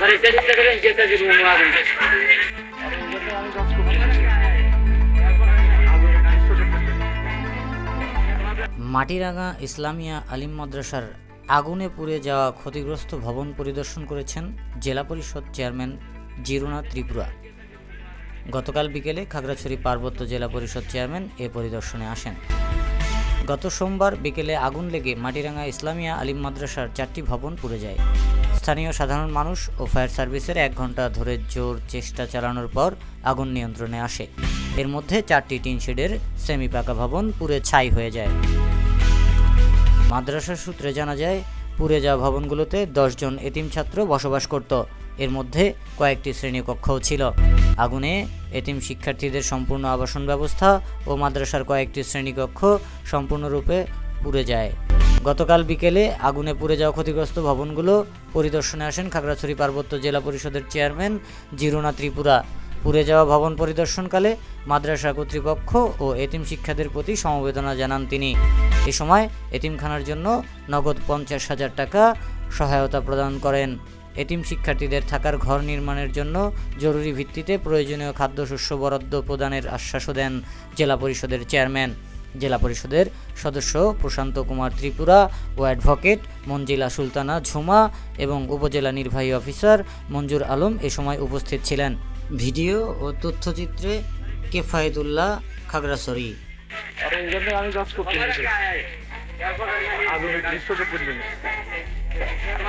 మరి తెలిసి దగ్గర ఇంకేత రూమ్ ఆగుంది মাটিরাঙ্গা ইসলামিয়া আলিম মাদ্রাসার আগুনে পুড়ে যাওয়া ক্ষতিগ্রস্ত ভবন পরিদর্শন করেছেন জেলা পরিষদ চেয়ারম্যান জিরুনা ত্রিপুরা গতকাল বিকেলে খাগড়াছড়ি পার্বত্য জেলা পরিষদ চেয়ারম্যান এ পরিদর্শনে আসেন গত সোমবার বিকেলে আগুন লেগে মাটিরাঙ্গা ইসলামিয়া আলিম মাদ্রাসার চারটি ভবন পুড়ে যায় স্থানীয় সাধারণ মানুষ ও ফায়ার সার্ভিসের এক ঘণ্টা ধরে জোর চেষ্টা চালানোর পর আগুন নিয়ন্ত্রণে আসে। এর মধ্যে চারটি টিন শেডের সেমি পাকা ভবন পুড়ে ছাই হয়ে যায়। মাদ্রাসা সূত্রে জানা যায়, পুড়ে যাওয়া ভবনগুলোতে দশজন এতিম ছাত্র বসবাস করত। এর মধ্যে কয়েকটি শ্রেণীকক্ষও ছিল। আগুনে এতিম শিক্ষার্থীদের সম্পূর্ণ আবাসন ব্যবস্থা ও মাদ্রাসার কয়েকটি শ্রেণীকক্ষ সম্পূর্ণরূপে পুড়ে যায়। গতকাল বিকেলে আগুনে পুড়ে যাওয়া ক্ষতিগ্রস্ত ভবনগুলো পরিদর্শনে আসেন খাগড়াছড়ি পার্বত্য জেলা পরিষদের চেয়ারম্যান জিরোনা ত্রিপুরা। পুড়ে যাওয়া ভবন পরিদর্শনকালে মাদ্রাসা কর্তৃপক্ষ ও এতিম শিক্ষাদের প্রতি সমবেদনা জানান তিনি। এ সময় এতিমখানার জন্য নগদ পঞ্চাশ হাজার টাকা সহায়তা প্রদান করেন। এতিম শিক্ষার্থীদের থাকার ঘর নির্মাণের জন্য জরুরি ভিত্তিতে প্রয়োজনীয় খাদ্যশস্য বরাদ্দ প্রদানের আশ্বাসও দেন জেলা পরিষদের চেয়ারম্যান। জেলা পরিষদের সদস্য প্রশান্ত কুমার ত্রিপুরা ও অ্যাডভোকেট মঞ্জিলা সুলতানা ঝুমা এবং উপজেলা নির্বাহী অফিসার মঞ্জুর আলম এ সময় উপস্থিত ছিলেন। ভিডিও ও তথ্যচিত্রে কেফায়েতুল্লাহ খাগড়াছড়ি। আমি